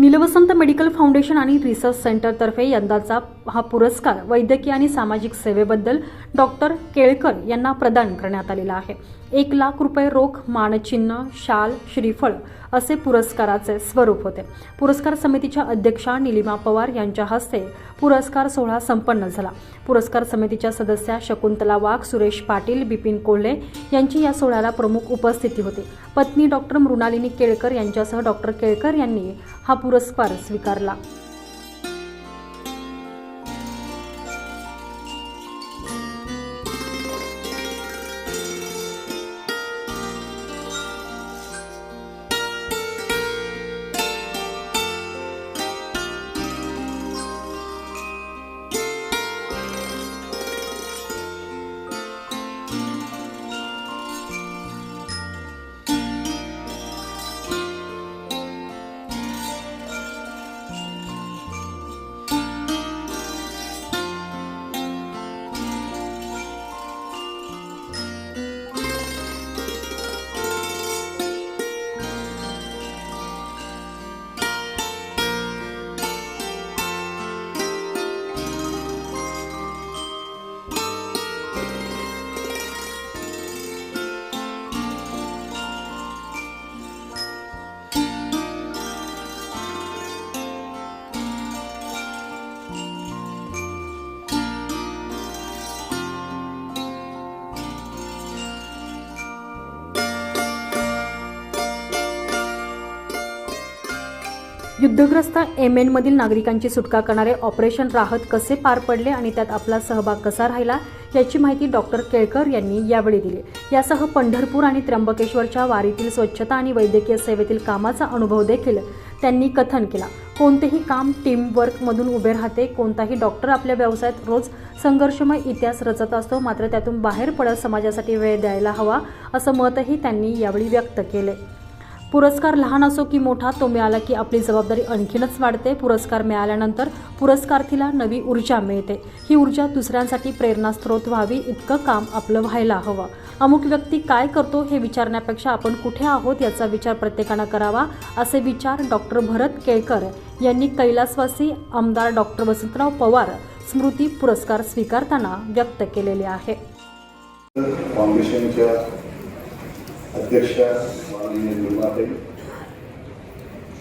नीलवसंत medical foundation आणि research सेंटरतर्फे यंदाचा हा पुरस्कार वैद्यकीय आणि सामाजिक सेवेबद्दल डॉक्टर केळकर यांना प्रदान करण्यात आलेला आहे. एक लाख रुपये रोख मानचिन्ह शाल श्रीफळ असे पुरस्काराचे स्वरूप होते. पुरस्कार समितीच्या अध्यक्षा निलिमा पवार यांच्या हस्ते पुरस्कार सोहळा संपन्न झाला. पुरस्कार समितीच्या सदस्या शकुंतला वाघ सुरेश पाटील बिपिन कोल्हे यांची या सोहळ्याला प्रमुख उपस्थिती होती. पत्नी डॉक्टर मृणालिनी केळकर यांच्यासह डॉक्टर केळकर यांनी हा पुरस्कार स्वीकारला. युद्धग्रस्त येमेनमधील नागरिकांची सुटका करणारे ऑपरेशन राहत कसे पार पडले आणि त्यात आपला सहभाग कसा राहिला याची माहिती डॉक्टर केळकर यांनी यावेळी दिली. यासह पंढरपूर आणि त्र्यंबकेश्वरच्या वारीतील स्वच्छता आणि वैद्यकीय सेवेतील कामाचा अनुभव देखील त्यांनी कथन केला. कोणतेही काम टीमवर्कमधून उभे राहते कोणताही डॉक्टर आपल्या व्यवसायात रोज संघर्षमय इतिहास रचत असतो मात्र त्यातून बाहेर पडत समाजासाठी वेळ द्यायला हवा असं मतही त्यांनी यावेळी व्यक्त केले. पुरस्कार लहान असो की मोठा तो मिळाला की आपली जबाबदारी आणखीनच वाढते. पुरस्कार मिळाल्यानंतर पुरस्कारार्थीला नवी ऊर्जा मिळते. ही ऊर्जा दुसऱ्यांसाठी प्रेरणास्त्रोत व्हावी इतकं काम आपलं व्हायला हवं. अमुक व्यक्ती काय करतो हे विचारण्यापेक्षा आपण कुठे आहोत याचा विचार प्रत्येकानं करावा असे विचार डॉक्टर भरत केळकर यांनी कैलासवासी आमदार डॉक्टर वसंतराव पवार स्मृती पुरस्कार स्वीकारताना व्यक्त केलेले आहे. फाउंडेशनच्या अध्यक्षा माननीय निर्माते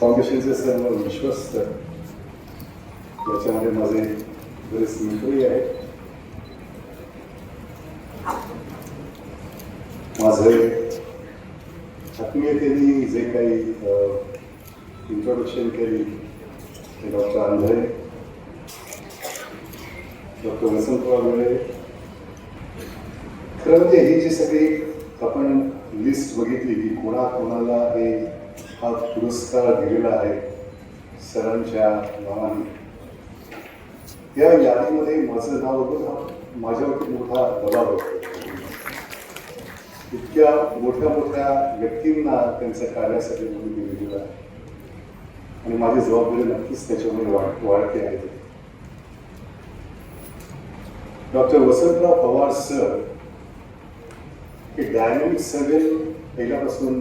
फाउंडेशनचे सर्व विश्वस्त याच्यामध्ये माझे बरेच मित्रही आहेत माझे आत्मीयतेने जे काही इंट्रोडक्शन केली ते डॉक्टर आंधळे डॉक्टर वसंतराव वेळे खरं म्हणजे ही जी सगळी आपण लिस्ट बघितली की कोणा कोणाला हे हा पुरस्कार दिलेला आहे सरांच्या नावाने. या यादीमध्ये माझं नाव होतं हा माझ्यावरती मोठा दबाव होतो. इतक्या मोठ्या मोठ्या व्यक्तींना त्यांच्या कार्यासाठी म्हणून दिलेलं आहे. आणि माझी जबाबदारी नक्कीच त्याच्यामध्ये वाढ वाढते आहे. डॉक्टर वसंतराव पवार सर हे डायनॅमिक सगळे पहिल्यापासून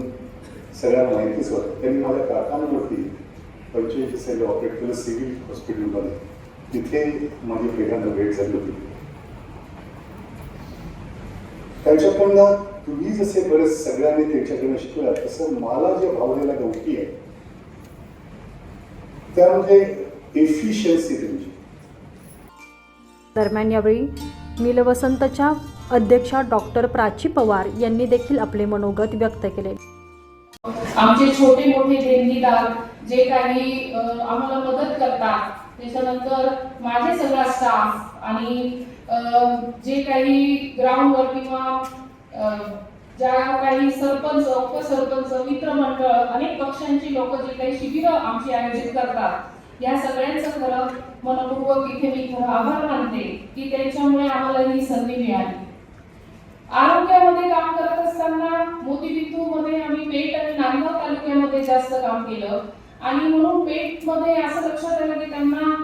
सगळ्या माहितीच होतं. त्यांनी माझ्या काकांवरती पंचवीस डिसेंबर ऑपरेट केलं सिव्हिल हॉस्पिटलमध्ये. तिथे माझी पहिल्यांदा भेट झाली होती. त्यांच्याकडनं तुम्ही जसे बरेच सगळ्यांनी त्यांच्याकडनं शिकला तसं मला जे भावनेला गोष्टी आहे त्यामध्ये एफिशियन्सी त्यांची. दरम्यान यावेळी नीलवसंतच्या अध्यक्षा डॉक्टर प्राची पवार यांनी देखील आपले मनोगत व्यक्त केले. आमचे छोटे मोठे देणगीदार जे काही आम्हाला मदत करतात त्याच्यानंतर माझे सगळा स्टाफ आणि जे काही ग्राउंडवर किंवा ज्या काही सरपंच उपसरपंच मित्रमंडळ अनेक पक्षांची लोक जे काही शिबिरं आमची आयोजित करतात या सगळ्यांचं खरं मनपूर्वक इथे मी खरं आभार मानते की त्यांच्यामुळे आम्हाला ही संधी मिळाली. आरोग्यामध्ये काम करत असताना मोतीबिंदू मध्ये आम्ही पेठ आणि नांदगाव तालुक्यामध्ये जास्त काम केलं. आणि म्हणून पेठमध्ये असं लक्षात आलं की त्यांना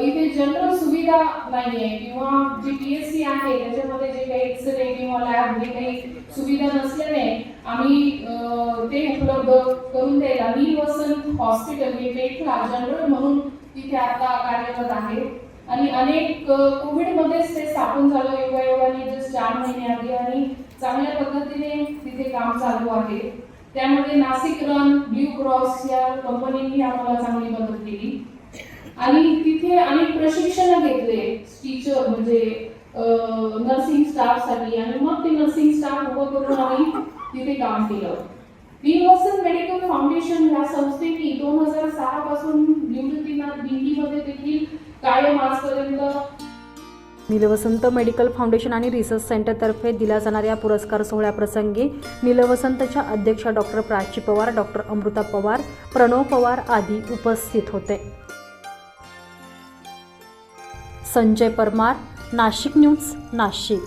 इथे जनरल सुविधा नाहीये किंवा जी पी एस सी आहे त्याच्यामध्ये जे काही एक्सरे किंवा लॅब हे काही सुविधा नसल्याने आम्ही ते उपलब्ध करून द्यायला. मी वसंत हॉस्पिटल हे पेठला जनरल म्हणून तिथे आता कार्यरत आहे. आणि अनेक कोविडमध्येच ते स्थापन झालं. योगायोगाने चार महिने आधी आणि चांगल्या पद्धतीने तिथे काम चालू आहे. त्यामध्ये नाशिक रन ब्ल्यू क्रॉस या कंपनीनी आम्हाला चांगली मदत केली. आणि तिथे अनेक प्रशिक्षण घेतले टीचर म्हणजे नर्सिंग स्टाफसाठी आणि मग ते नर्सिंग स्टाफ उभं करून आम्ही तिथे काम केलं. नीलवसन मेडिकल फाउंडेशन या संस्थेने दोन हजार सहा पासून नीलवसंत मेडिकल फाउंडेशन आणि रिसर्च सेंटरतर्फे दिल्या जाणाऱ्या पुरस्कार सोहळ्याप्रसंगी नीलवसंतच्या अध्यक्षा डॉक्टर प्राची पवार डॉक्टर अमृता पवार प्रणव पवार आदी उपस्थित होते. संजय परमार नाशिक न्यूज नाशिक.